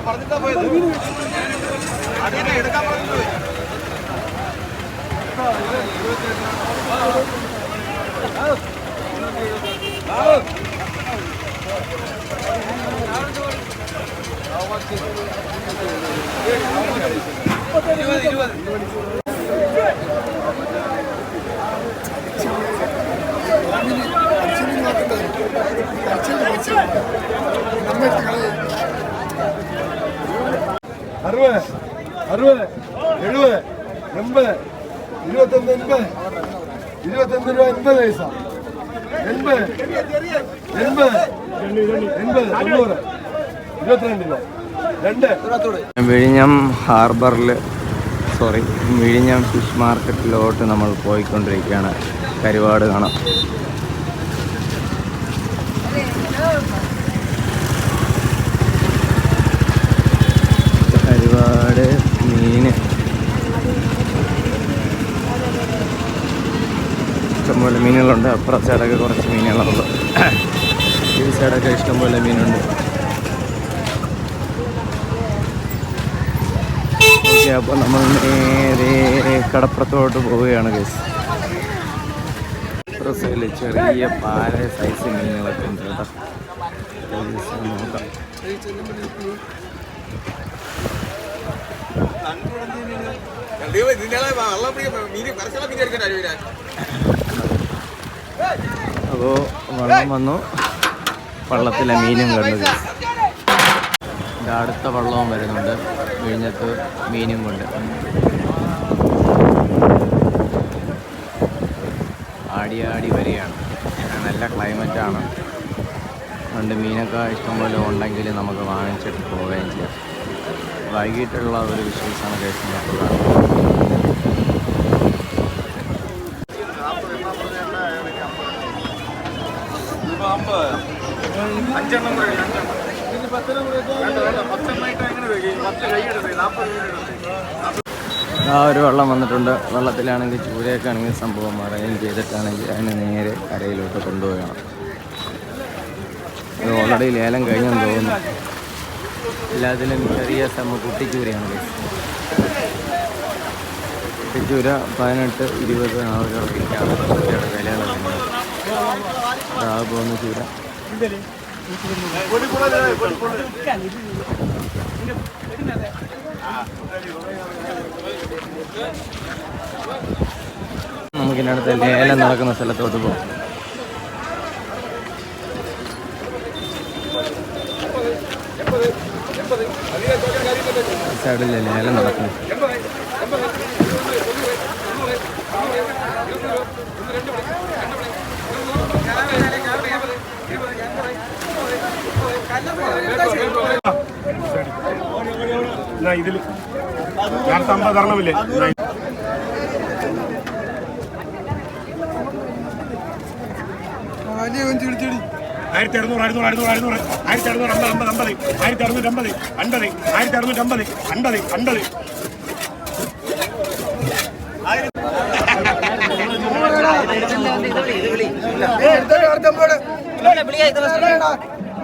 പറഞ്ഞിട്ടാ പോയത് അതിനെ എടുക്കാൻ പറഞ്ഞു அறுபது அறுபது எழுபது எண்பது இருபத்தஞ்சு எண்பது இருபத்தஞ்சு ரூபாய் எண்பது பைசா. எண்பது எண்பது எண்பது தொண்ணூறு இருபத்தி ரெண்டு ரூபாய். വിഴിഞ്ഞം ഹാർബറിൽ സോറി വിഴിഞ്ഞം ഫിഷ് മാർക്കറ്റിലോട്ട് നമ്മൾ പോയിക്കൊണ്ടിരിക്കുകയാണ്. കരുവാട് കാണാം. കരുവാട് മീൻ. ഇഷ്ടംപോലെ മീനുകളുണ്ട്. അപ്പുറ സൈഡൊക്കെ കുറച്ച് മീനുകളുണ്ട്. ഈ സൈഡൊക്കെ ഇഷ്ടംപോലെ മീനുണ്ട്. ഓക്കെ അപ്പോൾ നമ്മൾ നേരെ കടപ്പുറത്തോട്ട് പോവുകയാണ് ഗസ് ചെറിയ പാല സൈസ് മീനുകളൊക്കെ ഉണ്ട് കേട്ടോ. നോക്കാം. അപ്പോൾ വെള്ളം വന്നു. വള്ളത്തിലെ മീനും കണ്ടു. അടുത്ത വള്ളവും വരുന്നുണ്ട്. വിഴിഞ്ഞത്ത് മീനും കൊണ്ട്. ആടി ആടി വരികയാണ്. നല്ല ക്ലൈമറ്റാണ്. അതുകൊണ്ട് മീനൊക്കെ ഇഷ്ടംപോലെ ഉണ്ടെങ്കിൽ നമുക്ക് വാങ്ങിച്ചിട്ട് പോവുകയും ചെയ്യാം. വൈകിട്ടുള്ള ഒരു വിശ്വാസമാണ് കഴിക്കുന്നത് ആ ഒരു വെള്ളം വന്നിട്ടുണ്ട്. വെള്ളത്തിലാണെങ്കിൽ ചൂരയൊക്കെ ആണെങ്കിൽ സംഭവം മറയും ചെയ്തിട്ടാണെങ്കിൽ അതിനെ നേരെ കരയിലോട്ട് കൊണ്ടുപോകണം. ഇത് ഓൾറെഡി ലേലം കഴിഞ്ഞെന്ന് തോന്നുന്നു. എല്ലാത്തിലും ചെറിയ സമ കുട്ടിച്ചൂരയാണ്. കുട്ടിച്ചൂര പതിനെട്ട് ഇരുപത് ആ ഒരു ആ പോകുന്ന ചൂര. നമുക്കിനടുത്ത് ലേലം നടക്കുന്ന സ്ഥലത്തോട്ട് പോകും. സൈഡിലെ ലേലം നടക്കുന്നു. ഇതിൽ നേരത്തെ അമ്പത് തരണമില്ലേ ആയിരത്തി അറുന്നൂറ് അറുന്നൂറ് അറുന്നൂറ് അറുന്നൂറ്. ആയിരത്തി അറുന്നൂറ് അമ്പത് അമ്പത് അമ്പത്. ആയിരത്തി അറുന്നൂറ്റി അമ്പത് അൻപത്. ആയിരത്തി അറുന്നൂറ്റി അമ്പത് അൻപത് അൻപത്. ആയിരത്തി